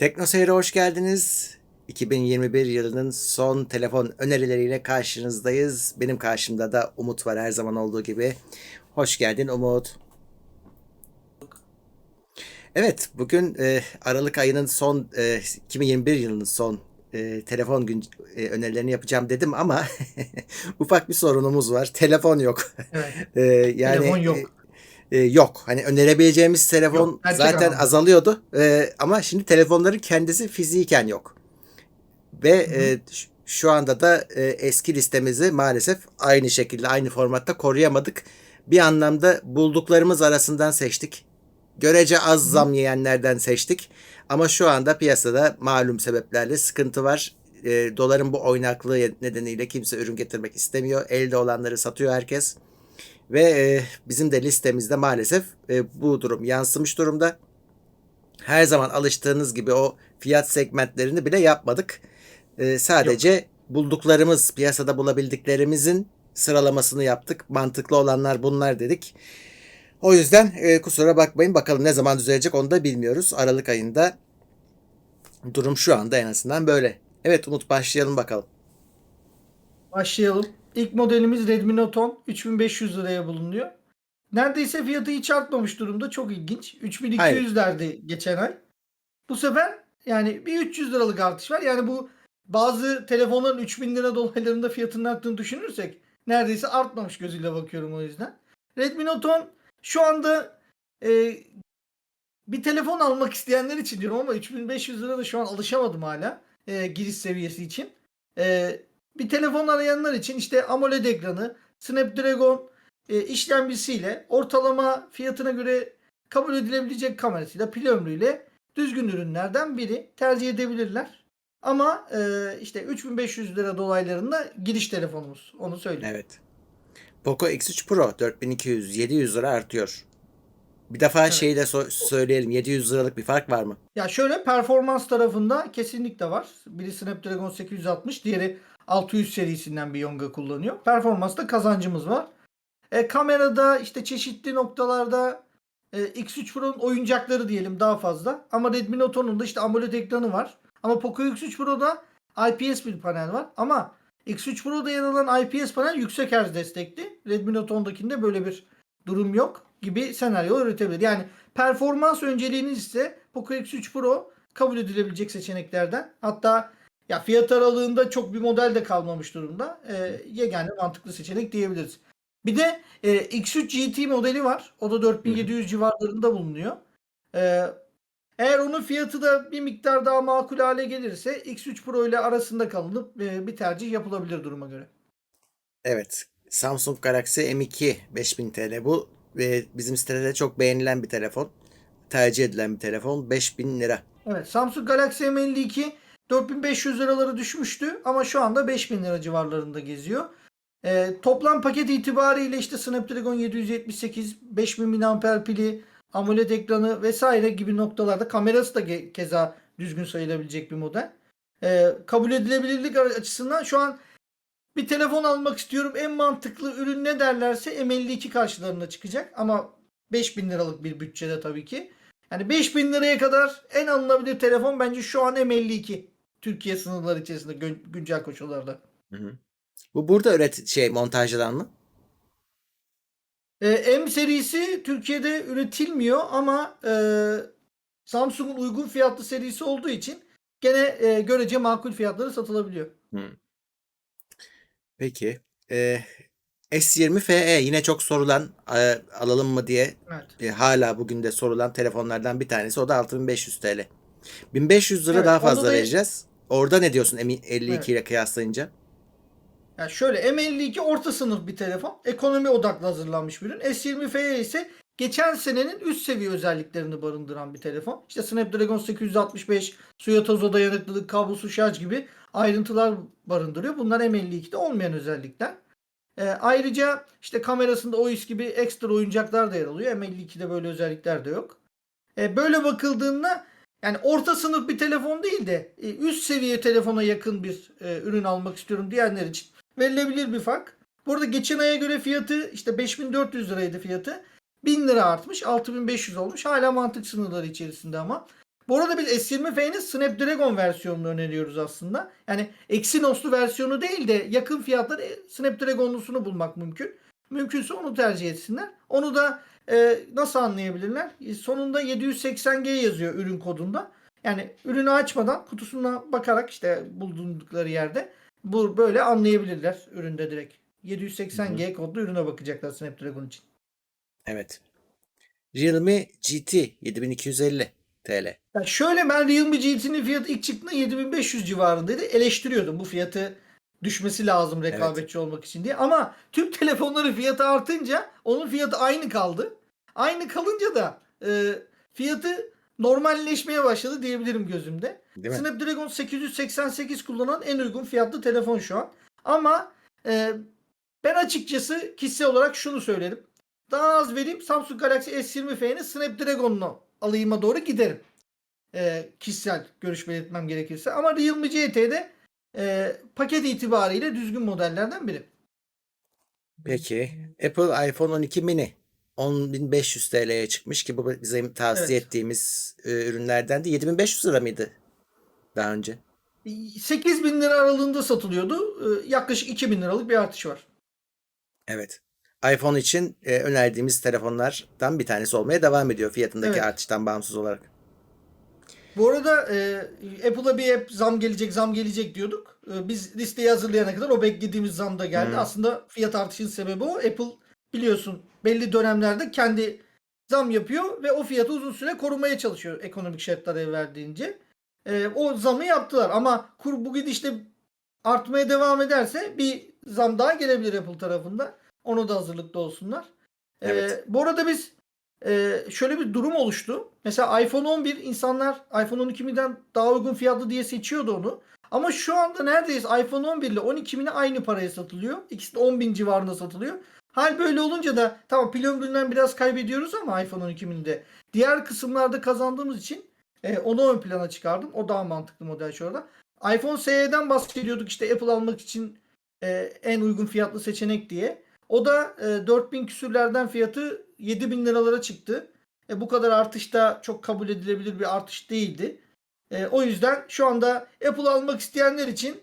Teknoseyir'e hoş geldiniz. 2021 yılının son telefon önerileriyle karşınızdayız. Benim karşımda da Umut var her zaman olduğu gibi. Hoş geldin Umut. Evet, bugün e, Aralık ayının son e, 2021 yılının son e, telefon gün e, önerilerini yapacağım dedim ama ufak bir sorunumuz var. Telefon yok. Evet. E, yani Telefon yok. E, e, yok. Hani önerebileceğimiz telefon Yok, zaten anlamda. azalıyordu. E, ama şimdi telefonların kendisi fiziken yok. Ve e, ş- şu anda da e, eski listemizi maalesef aynı şekilde aynı formatta koruyamadık. Bir anlamda bulduklarımız arasından seçtik. Görece az zam yiyenlerden seçtik. Ama şu anda piyasada malum sebeplerle sıkıntı var. E, doların bu oynaklığı nedeniyle kimse ürün getirmek istemiyor. Elde olanları satıyor herkes. Ve e, bizim de listemizde maalesef e, bu durum yansımış durumda. Her zaman alıştığınız gibi o fiyat segmentlerini bile yapmadık. E, sadece bulduklarımız, piyasada bulabildiklerimizin sıralamasını yaptık. Mantıklı olanlar bunlar dedik. O yüzden e, kusura bakmayın bakalım ne zaman düzelecek onu da bilmiyoruz. Aralık ayında durum şu anda en azından böyle. Evet Umut başlayalım bakalım. Başlayalım. İlk modelimiz Redmi Note 10. 3500 liraya bulunuyor. Neredeyse fiyatı hiç artmamış durumda. Çok ilginç. 3200'lerdi geçen ay. Bu sefer yani bir 300 liralık artış var. Yani bu bazı telefonların 3000 lira dolaylarında fiyatının arttığını düşünürsek neredeyse artmamış gözüyle bakıyorum o yüzden. Redmi Note 10 şu anda e, bir telefon almak isteyenler için diyorum ama 3500 lira da şu an alışamadım hala e, giriş seviyesi için. E, bir telefon arayanlar için işte AMOLED ekranı, Snapdragon e, işlemcisiyle ortalama fiyatına göre kabul edilebilecek kamerasıyla, pil ömrüyle düzgün ürünlerden biri tercih edebilirler. Ama e, işte 3500 lira dolaylarında giriş telefonumuz. Onu söyleyeyim. Evet. Poco X3 Pro 4200 700 lira artıyor. Bir defa Evet. şeyi de so- söyleyelim 700 liralık bir fark var mı? Ya şöyle performans tarafında kesinlikle var. Biri Snapdragon 860, diğeri 600 serisinden bir Yonga kullanıyor. Performansta kazancımız var. E, kamerada işte çeşitli noktalarda e, X3 Pro'nun oyuncakları diyelim daha fazla. Ama Redmi Note 10'un da işte AMOLED ekranı var. Ama Poco X3 Pro'da IPS bir panel var. Ama X3 Pro'da yer alan IPS panel yüksek hertz destekli. Redmi Note 10'dakinde böyle bir durum yok gibi senaryo üretebilir. Yani performans önceliğiniz ise Poco X3 Pro kabul edilebilecek seçeneklerden. Hatta ya fiyat aralığında çok bir model de kalmamış durumda. Ee, yegane mantıklı seçenek diyebiliriz. Bir de e, X3 GT modeli var. O da 4700 civarlarında bulunuyor. Ee, eğer onun fiyatı da bir miktar daha makul hale gelirse X3 Pro ile arasında kalınıp e, bir tercih yapılabilir duruma göre. Evet. Samsung Galaxy M2 5000 TL bu ve bizim sitede çok beğenilen bir telefon. Tercih edilen bir telefon 5000 lira. Evet Samsung Galaxy M52 4500 liraları düşmüştü ama şu anda 5000 lira civarlarında geziyor. Ee, toplam paket itibariyle işte Snapdragon 778, 5000 mAh pili, AMOLED ekranı vesaire gibi noktalarda kamerası da ge- keza düzgün sayılabilecek bir model. Ee, kabul edilebilirlik açısından şu an bir telefon almak istiyorum en mantıklı ürün ne derlerse M52 karşılarına çıkacak ama 5000 liralık bir bütçede tabii ki. Yani 5000 liraya kadar en alınabilir telefon bence şu an M52. Türkiye sınırları içerisinde gün- güncel koşullarda. Bu burada üret şey montajlanan mı? Ee, M serisi Türkiye'de üretilmiyor ama e, Samsung'un uygun fiyatlı serisi olduğu için gene e, görece makul fiyatları satılabiliyor. Peki. Ee, S20 FE yine çok sorulan e, alalım mı diye Evet. e, hala bugün de sorulan telefonlardan bir tanesi. O da 6500 TL. 1500 lira Evet, daha fazla da- vereceğiz. Orada ne diyorsun M52 Evet. ile kıyaslayınca? Yani şöyle M52 orta sınıf bir telefon. Ekonomi odaklı hazırlanmış bir ürün. S20 FE ise geçen senenin üst seviye özelliklerini barındıran bir telefon. İşte Snapdragon 865, suya toza dayanıklılık, kablosuz şarj gibi ayrıntılar barındırıyor. Bunlar M52'de olmayan özellikler. Ee, ayrıca işte kamerasında OIS gibi ekstra oyuncaklar da yer alıyor. M52'de böyle özellikler de yok. Ee, böyle bakıldığında yani orta sınıf bir telefon değil de e, üst seviye telefona yakın bir e, ürün almak istiyorum diyenler için verilebilir bir fark. Burada geçen aya göre fiyatı işte 5400 liraydı fiyatı. 1000 lira artmış 6500 olmuş. Hala mantık sınırları içerisinde ama. Bu arada biz S20F'nin Snapdragon versiyonunu öneriyoruz aslında. Yani Exynos'lu versiyonu değil de yakın fiyatları Snapdragon'lusunu bulmak mümkün. Mümkünse onu tercih etsinler. Onu da e, nasıl anlayabilirler? E, sonunda 780G yazıyor ürün kodunda. Yani ürünü açmadan kutusuna bakarak işte bulundukları yerde bu böyle anlayabilirler üründe direkt. 780G kodlu ürüne bakacaklar Snapdragon için. Evet. Realme GT 7250 TL. Ya şöyle ben Realme GT'nin fiyatı ilk çıktığında 7500 civarındaydı. Eleştiriyordum bu fiyatı düşmesi lazım rekabetçi olmak için diye. Ama tüm telefonların fiyatı artınca onun fiyatı aynı kaldı. Aynı kalınca da e, fiyatı normalleşmeye başladı diyebilirim gözümde. Değil mi? Snapdragon 888 kullanan en uygun fiyatlı telefon şu an. Ama e, ben açıkçası kişisel olarak şunu söylerim. Daha az vereyim Samsung Galaxy S20F'nin Snapdragon'unu alayıma doğru giderim. E, kişisel görüş belirtmem gerekirse. Ama Realme GT'de e, paket itibariyle düzgün modellerden biri. Peki Apple iPhone 12 mini 10.500 TL'ye çıkmış ki bu bizim tavsiye Evet. ettiğimiz e, ürünlerden de 7500 lira mıydı daha önce? 8000 lira aralığında satılıyordu. E, yaklaşık 2000 liralık bir artış var. Evet. iPhone için e, önerdiğimiz telefonlardan bir tanesi olmaya devam ediyor fiyatındaki Evet. artıştan bağımsız olarak. Bu arada e, Apple'a bir hep zam gelecek zam gelecek diyorduk. E, biz listeyi hazırlayana kadar o beklediğimiz zam da geldi. Hı. Aslında fiyat artışının sebebi o. Apple biliyorsun belli dönemlerde kendi zam yapıyor ve o fiyatı uzun süre korumaya çalışıyor ekonomik şartlar el verdiğince. E, o zamı yaptılar ama kur bu gidişle artmaya devam ederse bir zam daha gelebilir Apple tarafında. Onu da hazırlıklı olsunlar. E, Evet. bu arada biz ee, şöyle bir durum oluştu. Mesela iPhone 11 insanlar iPhone 12 mini'den daha uygun fiyatlı diye seçiyordu onu. Ama şu anda neredeyse iPhone 11 ile 12 mini aynı paraya satılıyor. İkisi de 10 bin civarında satılıyor. Hal böyle olunca da tamam pil ömründen biraz kaybediyoruz ama iPhone 12 mini'de. Diğer kısımlarda kazandığımız için e, onu ön plana çıkardım. O daha mantıklı model şu anda. iPhone SE'den bahsediyorduk işte Apple almak için e, en uygun fiyatlı seçenek diye. O da e, 4000 küsürlerden fiyatı 7000 liralara çıktı. E, bu kadar artış da çok kabul edilebilir bir artış değildi. E, o yüzden şu anda Apple almak isteyenler için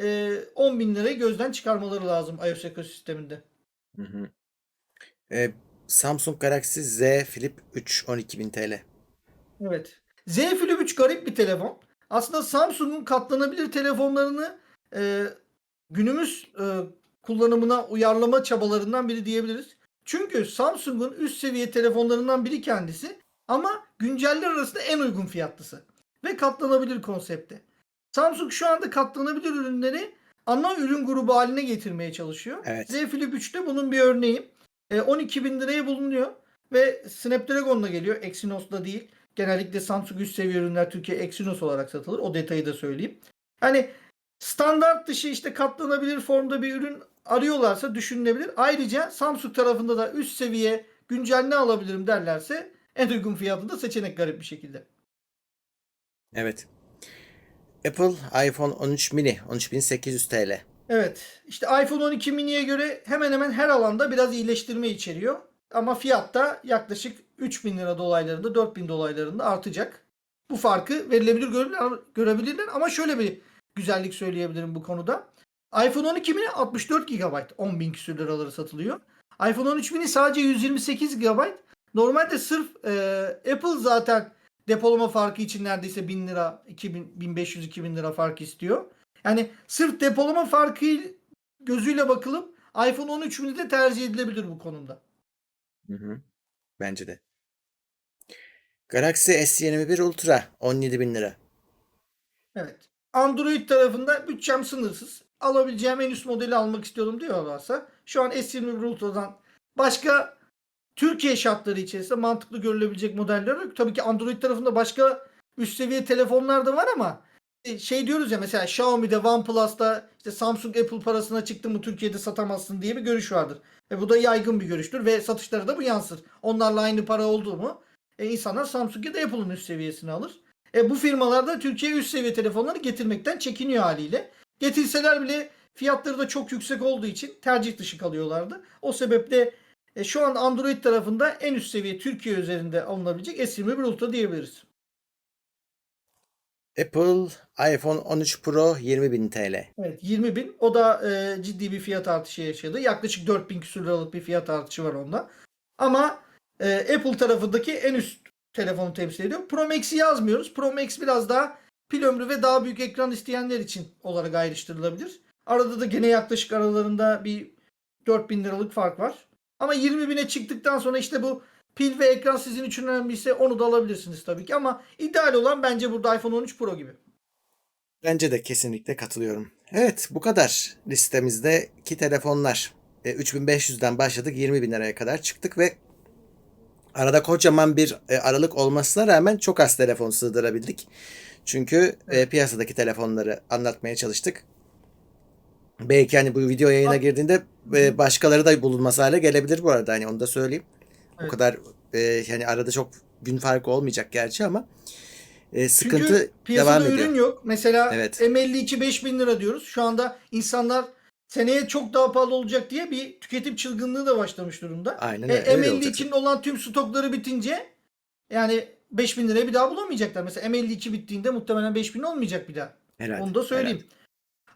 e, 10 bin lirayı gözden çıkarmaları lazım iOS ekosisteminde. Hı hı. E, Samsung Galaxy Z Flip 3 12.000 TL. Evet. Z Flip 3 garip bir telefon. Aslında Samsung'un katlanabilir telefonlarını e, günümüz e, kullanımına uyarlama çabalarından biri diyebiliriz. Çünkü Samsung'un üst seviye telefonlarından biri kendisi ama günceller arasında en uygun fiyatlısı ve katlanabilir konsepte. Samsung şu anda katlanabilir ürünleri ana ürün grubu haline getirmeye çalışıyor. Evet. Z Flip 3 de bunun bir örneği. E, 12 bin liraya bulunuyor ve Snapdragon'la geliyor. Exynos'la değil. Genellikle Samsung üst seviye ürünler Türkiye Exynos olarak satılır. O detayı da söyleyeyim. Yani standart dışı işte katlanabilir formda bir ürün arıyorlarsa düşünülebilir. Ayrıca Samsung tarafında da üst seviye güncel ne alabilirim derlerse en uygun fiyatlı da seçenek garip bir şekilde. Evet. Apple iPhone 13 mini 13.800 TL. Evet. işte iPhone 12 mini'ye göre hemen hemen her alanda biraz iyileştirme içeriyor. Ama fiyatta yaklaşık 3000 lira dolaylarında 4000 dolaylarında artacak. Bu farkı verilebilir görebilirler ama şöyle bir güzellik söyleyebilirim bu konuda. iPhone 12 mini 64 GB 10 bin küsür liraları satılıyor. iPhone 13 mini sadece 128 GB. Normalde sırf e, Apple zaten depolama farkı için neredeyse 1000 lira, 2000, 1500-2000 lira fark istiyor. Yani sırf depolama farkı gözüyle bakılıp iPhone 13 mini de tercih edilebilir bu konumda. Hı hı. Bence de. Galaxy S21 Ultra 17.000 lira. Evet. Android tarafında bütçem sınırsız. Alabileceğim en üst modeli almak istiyorum diyorlarsa şu an S21 Ultra'dan başka Türkiye şartları içerisinde mantıklı görülebilecek modeller yok. Tabii ki Android tarafında başka üst seviye telefonlar da var ama e, şey diyoruz ya mesela Xiaomi'de, OnePlus'ta işte Samsung Apple parasına çıktı mı Türkiye'de satamazsın diye bir görüş vardır. Ve bu da yaygın bir görüştür ve satışlara da bu yansır. Onlarla aynı para oldu mu e, insanlar Samsung ya da Apple'ın üst seviyesini alır. E, bu firmalar da Türkiye üst seviye telefonları getirmekten çekiniyor haliyle. Getirseler bile fiyatları da çok yüksek olduğu için tercih dışı kalıyorlardı. O sebeple e, şu an Android tarafında en üst seviye Türkiye üzerinde alınabilecek S21 Ultra diyebiliriz. Apple iPhone 13 Pro 20.000 TL. Evet 20 bin. O da e, ciddi bir fiyat artışı yaşadı. Yaklaşık 4000 küsur liralık bir fiyat artışı var onda. Ama e, Apple tarafındaki en üst telefonu temsil ediyor. Pro Max'i yazmıyoruz. Pro Max biraz daha pil ömrü ve daha büyük ekran isteyenler için olarak ayrıştırılabilir. Arada da gene yaklaşık aralarında bir 4000 liralık fark var. Ama 20 bine çıktıktan sonra işte bu pil ve ekran sizin için önemliyse onu da alabilirsiniz tabii ki. Ama ideal olan bence burada iPhone 13 Pro gibi. Bence de kesinlikle katılıyorum. Evet bu kadar listemizdeki telefonlar. E, 3500'den başladık 20.000 liraya kadar çıktık ve arada kocaman bir e, aralık olmasına rağmen çok az telefon sığdırabildik. Çünkü e, piyasadaki telefonları anlatmaya çalıştık. Belki hani bu video yayına girdiğinde e, başkaları da bulunmaz hale gelebilir bu arada hani onu da söyleyeyim. O Evet. kadar e, yani arada çok gün farkı olmayacak gerçi ama e, sıkıntı Çünkü piyasada devam ediyor. ürün yok. Mesela Evet. M52 5000 lira diyoruz. Şu anda insanlar seneye çok daha pahalı olacak diye bir tüketim çılgınlığı da başlamış durumda. Aynen E, öyle, öyle olacak. M52'nin olan tüm stokları bitince yani 5000 liraya bir daha bulamayacaklar. Mesela M52 bittiğinde muhtemelen 5000 olmayacak bir daha. Herhalde, Onu da söyleyeyim.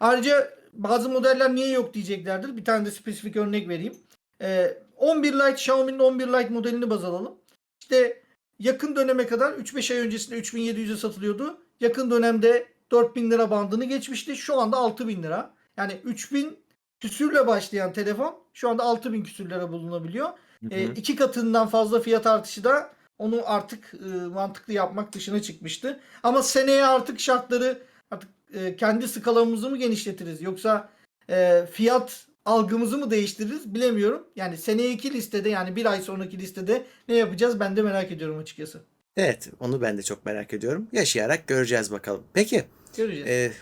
Ayrıca bazı modeller niye yok diyeceklerdir. Bir tane de spesifik örnek vereyim. Ee, 11 Lite Xiaomi'nin 11 Lite modelini baz alalım. İşte yakın döneme kadar 3-5 ay öncesinde 3700'e satılıyordu. Yakın dönemde 4000 lira bandını geçmişti. Şu anda 6000 lira. Yani 3000 küsürle başlayan telefon şu anda 6000 küsür lira bulunabiliyor. Hı E, hı. iki katından fazla fiyat artışı da onu artık e, mantıklı yapmak dışına çıkmıştı. Ama seneye artık şartları artık e, kendi skalamızı mı genişletiriz yoksa e, fiyat algımızı mı değiştiririz bilemiyorum. Yani seneyeki listede yani bir ay sonraki listede ne yapacağız ben de merak ediyorum açıkçası. Evet, onu ben de çok merak ediyorum. Yaşayarak göreceğiz bakalım. Peki, Göreceğiz. e,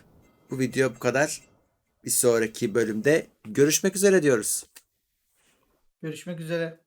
bu video bu kadar. Bir sonraki bölümde görüşmek üzere diyoruz. Görüşmek üzere.